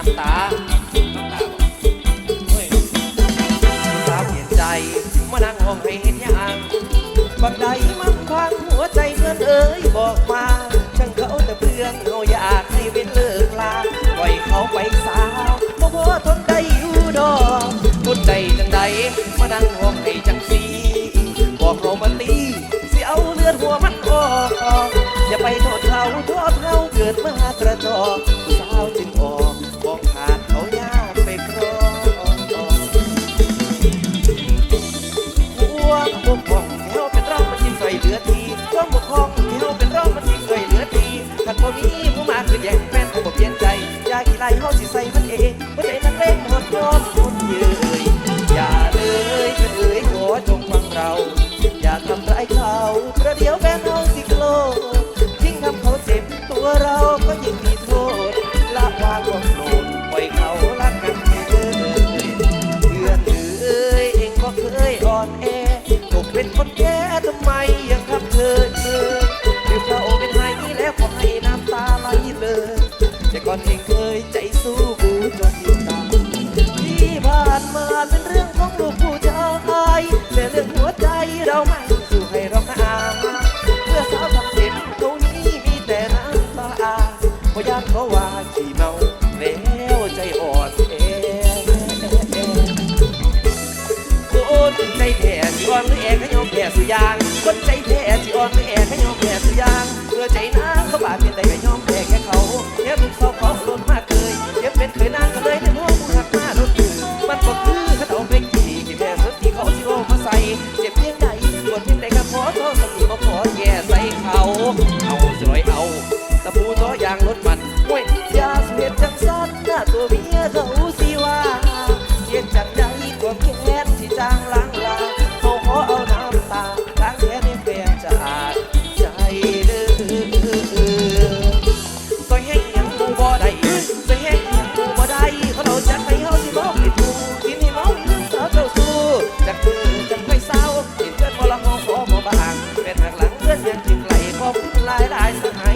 น้ำตาน้ำตาบอกเฮ้ยสาวเปลี่ยนใจ มานั่งห้องให้เห็นยังบักใดมันควังหัวใจเพื่อนเอ๋ยบอกมาช่างเขาแต่เพื่อนเราอยากให้เป็นเลิกลาปล่อยเขาไปสาวบ่พอทนได้อยู่ดอกทนได้จังใดมานั่งห้องให้จังสีบอกเรามาตี ความบกพร่องที่ยวเป็นร่องมันยิ่งใส่เหลือทีขันบ่มีผู้มาคือแย่งแฟนผมบ่เปลี่ยนใจอยากกี่ไรเฮาสิใส่มันเองบ่ใจนักเลง ก่อนเองเคยใจสู้บูจนยินตายที่ผ่านมาเป็นเรื่องของลูกผู้ชายแต่เรื่องหัวใจเราไม่สู้ให้ร้องไห้เพื่อสาวทำเจ็บเขานี้มีแต่น้ำตาเพราะยานเขาว่าขี้เมาแล้วใจอ่อนแอคนใจแผ่สิอ่อนหรือแอกขยอมแผ่สุยางคนใจแผ่สิอ่อนหรือแอกขยอมแผ่สุยางเพื่อใจนางเขาบาดเป็นใดก็ยอมแผ่แค่เขาเย็บลูกเขา ขอแก่ใส่เขา เอาสวย หลายหลายสหา